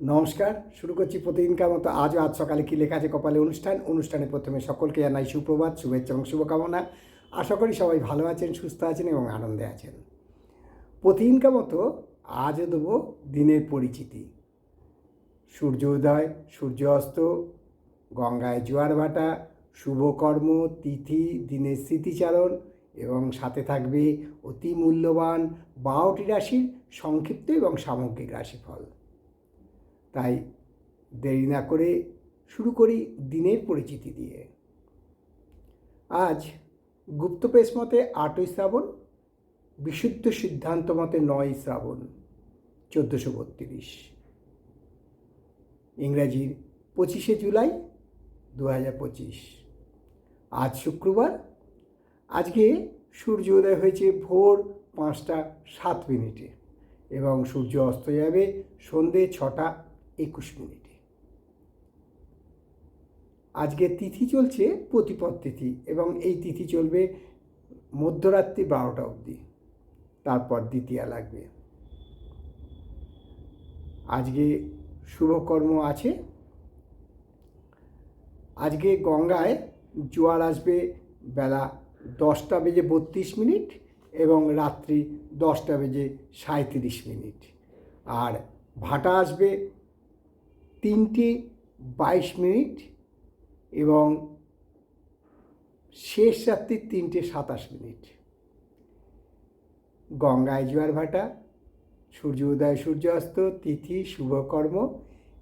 নমস্কার, শুরু করছি প্রতিদিনকার মতো আজও আজ সকালে কী লেখা আছে কপালে অনুষ্ঠান? অনুষ্ঠানে প্রথমে সকলকে জানাই সুপ্রভাত, শুভেচ্ছা এবং শুভকামনা। আশা করি সবাই ভালো আছেন, সুস্থ আছেন এবং আনন্দে আছেন। প্রতিদিনকার মতো আজও দেবো দিনের পরিচিতি। সূর্য উদয়, সূর্য অস্ত, গঙ্গায় জোয়ার ভাটা শুভকর্ম তিথি, দিনের স্মৃতিচারণ এবং সাথে থাকবে অতি মূল্যবান বারোটি রাশির সংক্ষিপ্ত এবং সামগ্রিক রাশিফল। তাই দেরি না করে শুরু করি দিনের পরিচিতি দিয়ে। আজ গুপ্তপেশ মতে আটই শ্রাবণ, বিশুদ্ধ সিদ্ধান্ত মতে নয় শ্রাবণ, চোদ্দোশো বত্রিশ। ইংরাজির পঁচিশে জুলাই দু হাজার পঁচিশ। আজ শুক্রবার, আজকে সূর্য উদয় হয়েছে ভোর পাঁচটা সাত মিনিটে এবং সূর্য অস্ত যাবে সন্ধে ছটা একুশ মিনিটে। আজকে তিথি চলছে প্রতিপদ তিথি এবং এই তিথি চলবে মধ্যরাত্রি বারোটা অবধি। তারপর দ্বিতীয়া লাগবে। আজকে শুভকর্ম আছে। আজকে গঙ্গায় জোয়ার আসবে বেলা দশটা বেজে বত্রিশ মিনিট এবং রাত্রি দশটা বেজে সাঁত্রিশ মিনিট। আর ভাটা আসবে তিনটে বাইশ মিনিট এবং শেষ রাত্রি তিনটে সাতাশ মিনিট। গঙ্গায় জোয়ার ভাটা, সূর্য উদয়, সূর্যাস্ত, তিথি, শুভকর্ম,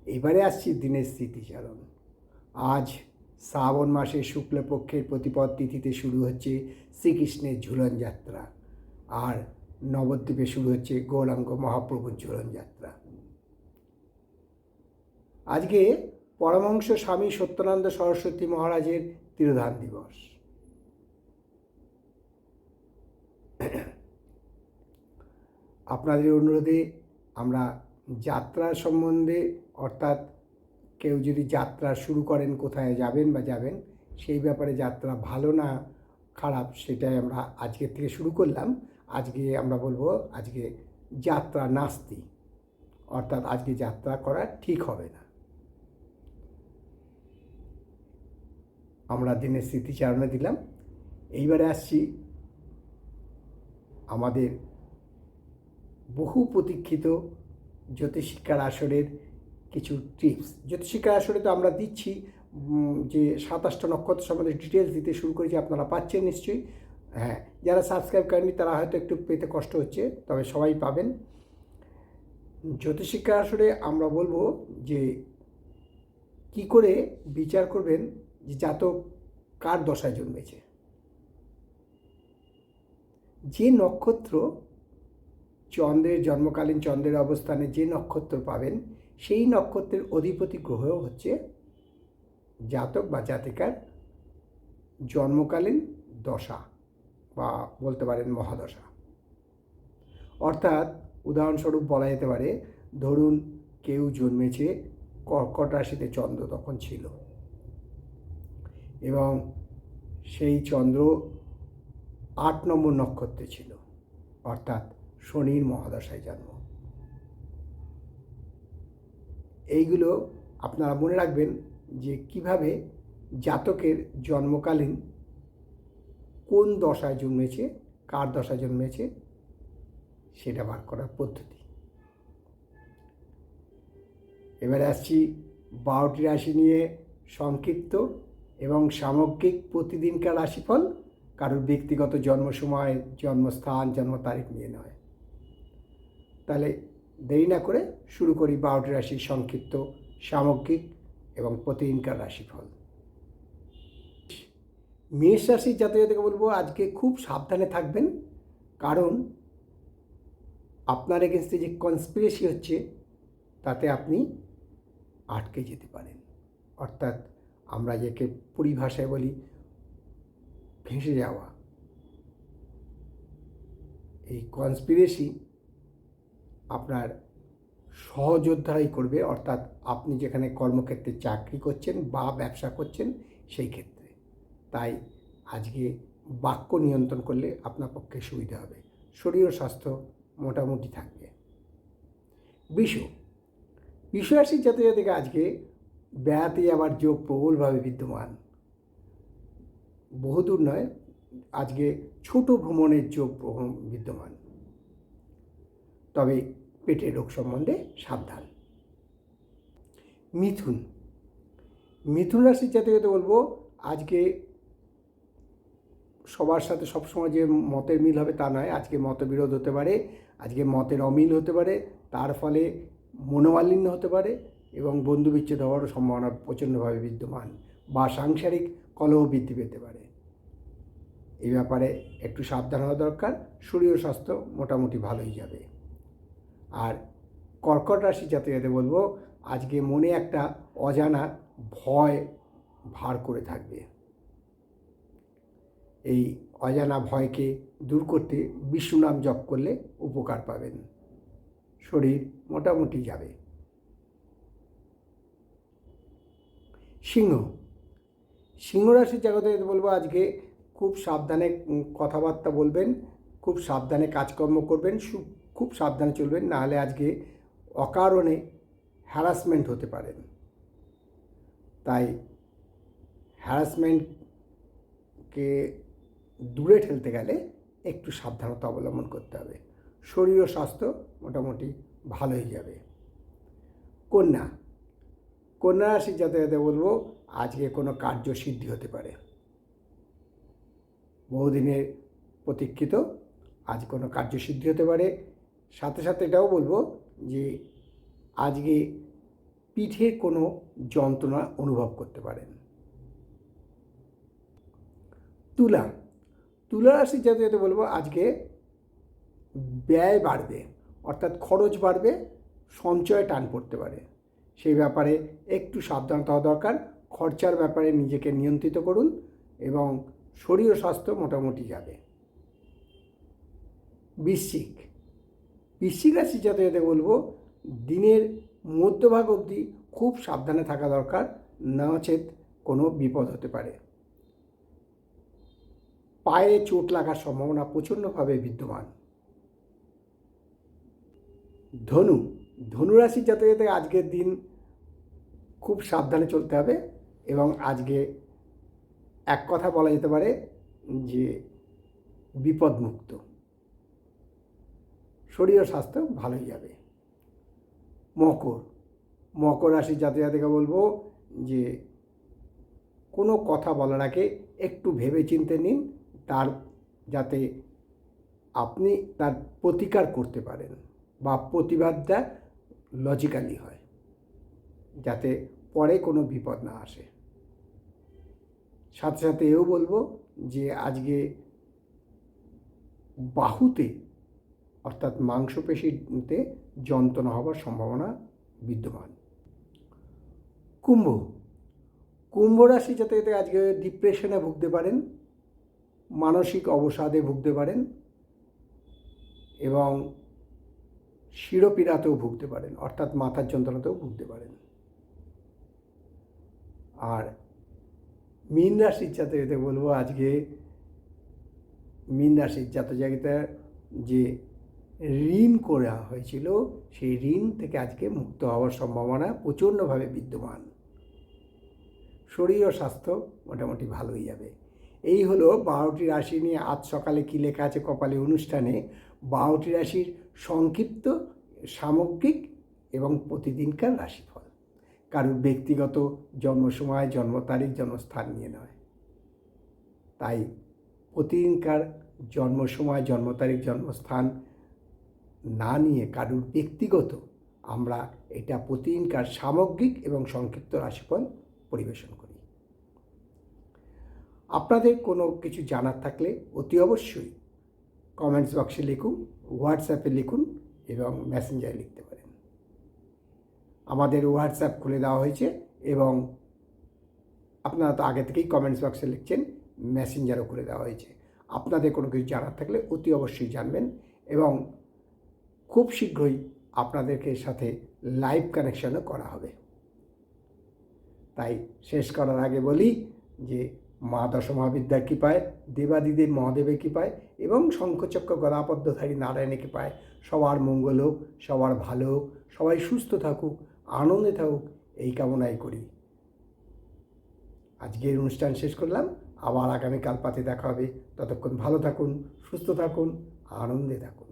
এবারে আসছি দিনের স্মৃতিচারণ। আজ শ্রাবণ মাসের শুক্লপক্ষের প্রতিপদ তিথিতে শুরু হচ্ছে শ্রীকৃষ্ণের ঝুলন যাত্রা। আর নবদ্বীপে শুরু হচ্ছে গৌরাঙ্গ মহাপ্রভুর ঝুলন যাত্রা। আজকে পরমহংস স্বামী সত্যানন্দ সরস্বতী মহারাজের তিরোধান দিবস। আপনাদের অনুরোধে আমরা যাত্রা সম্বন্ধে, অর্থাৎ কেউ যদি যাত্রা শুরু করেন কোথায় যাবেন বা যাবেন, সেই ব্যাপারে যাত্রা ভালো না খারাপ সেটাই আমরা আজকের থেকে শুরু করলাম। আজকে আমরা বলব আজকে যাত্রা নাস্তি, অর্থাৎ আজকে যাত্রা করা ঠিক হবে না। আমরা দিনের স্মৃতিচারণে দিলাম। এইবারে আসছি আমাদের বহু প্রতীক্ষিত জ্যোতিষিক্ষার আসরের কিছু টিপস জ্যোতিষিক্ষার আসরে তো আমরা দিচ্ছি যে সাতাশটা নক্ষত্র সম্বন্ধে ডিটেলস দিতে শুরু করেছি আপনারা পাচ্ছেন নিশ্চয়ই। হ্যাঁ যারা সাবস্ক্রাইব করেননি, তারা হয়তো একটু পেতে কষ্ট হচ্ছে, তবে সবাই পাবেন। জ্যোতিষিক্ষা আসরে আমরা বলব যে কি করে বিচার করবেন যে জাতক কার দশায় জন্মেছে? যে নক্ষত্র চন্দ্রের জন্মকালীন চন্দ্রের অবস্থানে যে নক্ষত্র পাবেন, সেই নক্ষত্রের অধিপতি গ্রহ হচ্ছে জাতক বা জাতিকার জন্মকালীন দশা বা বলতে পারেন মহাদশা। অর্থাৎ উদাহরণস্বরূপ বলা যেতে পারে, ধরুন কেউ জন্মেছে কর্কট রাশিতে চন্দ্র তখন ছিল। এবং সেই চন্দ্র আট নম্বর নক্ষত্রে ছিল, অর্থাৎ শনির মহাদশায় জন্ম। এইগুলো আপনারা মনে রাখবেন যে কীভাবে জাতকের জন্মকালীন কোন দশায় জন্মেছে, কার দশায় জন্মেছে, সেটা বার করার পদ্ধতি। এবারে আসছি বারোটি রাশি নিয়ে সংক্ষিপ্ত। এবং সামগ্রিক প্রতিদিনকার রাশিফল কারোর ব্যক্তিগত জন্ম সময় জন্মস্থান জন্ম তারিখ নিয়ে নয়। তাহলে দেরি না করে শুরু করি বারোটি রাশির সংক্ষিপ্ত সামগ্রিক এবং প্রতিদিনকার রাশিফল। মেষ রাশির জাতককে বলব, আজকে খুব সাবধানে থাকবেন। কারণ আপনার এগেনস্টে যে কনস্পিরেসি হচ্ছে, তাতে আপনি আটকে যেতে পারেন। অর্থাৎ আমরা যাকে পরিভাষায় বলি ভেসে যাওয়া। এই কনস্পিরেসি আপনার সহযোদ্ধারাই করবে, অর্থাৎ আপনি যেখানে কর্মক্ষেত্রে চাকরি করছেন বা ব্যবসা করছেন, সেই ক্ষেত্রে। তাই আজকে বাক্য নিয়ন্ত্রণ করলে আপনার পক্ষে সুবিধা হবে। শরীর ও স্বাস্থ্য মোটামুটি থাকবে। বিষ আসি যাতে যাতে আজকে ব্যায়াতে আবার যোগ প্রবলভাবে বিদ্যমান। বহুদূর নয়, আজকে ছোট ভ্রমণের যোগ বিদ্যমান। তবে পেটের রোগ সম্বন্ধে সাবধান। মিথুন। মিথুন রাশির জাতকতে বলব, আজকে সবার সাথে সবসময় যে মতের মিল হবে তা নয়, আজকে মতবিরোধ হতে পারে, আজকে মতের অমিল হতে পারে, তার ফলে মনোমালিন্য হতে পারে এবং বন্ধু বিচ্ছেদ হওয়ারও সম্ভাবনা প্রচণ্ডভাবে বিদ্যমান বা সাংসারিক কলহ বৃদ্ধি পেতে পারে। এই ব্যাপারে একটু সাবধান হওয়া দরকার, শরীর স্বাস্থ্য মোটামুটি ভালোই যাবে। আর কর্কট রাশি যাতে যাতে বলব, আজকে মনে একটা অজানা ভয় ভার করে থাকবে। এই অজানা ভয়কে দূর করতে বিষ্ণু নাম জপ করলে উপকার পাবেন। শরীর মোটামুটি যাবে। সিংহ। সিংহ রাশির জাগতে বলব আজকে খুব সাবধানে কথাবার্তা বলবেন, খুব সাবধানে কাজকর্ম করবেন খুব সাবধানে চলবেন নাহলে আজকে অকারণে হ্যারাসমেন্ট হতে পারেন তাই হ্যারাসমেন্টকে দূরে ঠেলতে গেলে একটু সাবধানতা অবলম্বন করতে হবে। শরীর ও স্বাস্থ্য মোটামুটি ভালোই যাবে। কন্যা কন্যা রাশির যাতে বলব, আজকে কোনো কার্য সিদ্ধি হতে পারে। বহুদিনের প্রতীক্ষিত, আজ কোনো কার্যসিদ্ধি হতে পারে। সাথে সাথে এটাও বলব যে, আজকে পিঠে কোনো যন্ত্রণা অনুভব করতে পারেন। তুলা তুলা রাশির জাতকে বলব, আজকে ব্যয় বাড়বে, অর্থাৎ খরচ বাড়বে, সঞ্চয় টান পড়তে পারে। সেই ব্যাপারে একটু সাবধানতা হওয়া দরকার। খরচার ব্যাপারে নিজেকে নিয়ন্ত্রিত করুন এবং শরীর স্বাস্থ্য মোটামুটি যাবে। বৃশ্চিক। বৃশ্চিক রাশি যাতে যাতে বলব, দিনের মধ্যভাগ অবধি খুব সাবধানে থাকা দরকার, না নচেত কোনো বিপদ হতে পারে। পায়ে চোট লাগার সম্ভাবনা প্রচণ্ডভাবে বিদ্যমান। ধনু। ধনুরাশির জাতকে আজকের দিন খুব সাবধানে চলতে হবে এবং আজকে এক কথা বলা যেতে পারে যে বিপদমুক্ত। শরীর ও স্বাস্থ্য ভালোই যাবে। মকর। মকর রাশির জাতি জাতিকে বলব যে কোনো কথা বলার আগে একটু ভেবে চিনতে নিন, তার যাতে আপনি তার প্রতিকার করতে পারেন বা প্রতিবাদটা লজিক্যালি হয়, যাতে পরে কোনো বিপদ না আসে। সাথে সাথে এও বলব যে আজকে বাহুতে, অর্থাৎ মাংসপেশিতে যন্ত্রণা হওয়ার সম্ভাবনা বিদ্যমান। কুম্ভ কুম্ভ রাশি যাতে এতে আজকে ডিপ্রেশনে ভুগতে পারেন, মানসিক অবসাদে ভুগতে পারেন, এবং শিরোপীড়াতেও ভুগতে পারেন, অর্থাৎ মাথার যন্ত্রণাতেও ভুগতে পারেন। আর মীন রাশির জাতকতে বলব, আজকে মীন রাশির জাতজাগিতা যে ঋণ করা হয়েছিল, সেই ঋণ থেকে আজকে মুক্ত হওয়ার সম্ভাবনা প্রচণ্ডভাবে বিদ্যমান। শরীর ও স্বাস্থ্য মোটামুটি ভালোই যাবে। এই হলো বারোটি রাশি নিয়ে আজ সকালে কী লেখা আছে কপালে অনুষ্ঠানে, বারোটি রাশির সংক্ষিপ্ত, সামগ্রিক এবং প্রতিদিনকার রাশিফল। কারোর ব্যক্তিগত জন্ম সময় জন্ম তারিখ, জন্মস্থান নিয়ে নয়। তাই প্রতিদিনকার জন্ম সময় জন্ম তারিখ, জন্মস্থান না নিয়ে কারুর ব্যক্তিগত আমরা এটা প্রতিদিনকার সামগ্রিক এবং সংক্ষিপ্ত রাশিফল পরিবেশন করি। আপনাদের কোনো কিছু জানার থাকলে অতি অবশ্যই কমেন্টস বক্সে লিখুন হোয়াটসঅ্যাপে লিখুন এবং মেসেঞ্জারে লিখতে পারেন। আমাদের হোয়াটসঅ্যাপ খুলে দেওয়া হয়েছে এবং আপনারা তো আগে থেকেই কমেন্টস বক্সে লিখছেন মেসেঞ্জারও খুলে দেওয়া হয়েছে। আপনাদের কোনো কিছু জানার থাকলে অতি অবশ্যই জানবেন এবং খুব শীঘ্রই আপনাদেরকে সাথে লাইভ কানেকশনও করা হবে। তাই শেষ করার আগে বলি যে মা দশমহাবিদ্যার কৃপায়, দেবাদিদেব মহাদেবের কৃপায় এবং শঙ্খচক্র গদাপদ্মধারী নারায়ণীকে কৃপায় সবার মঙ্গল হোক, সবার ভালো হোক, সবাই সুস্থ থাকুক, আনন্দে থাকুক, এই কামনাই করি। আজকের অনুষ্ঠান শেষ করলাম। আবার আগামীকাল পাতে দেখা হবে। ততক্ষণ ভালো থাকুন, সুস্থ থাকুন, আনন্দে থাকুন।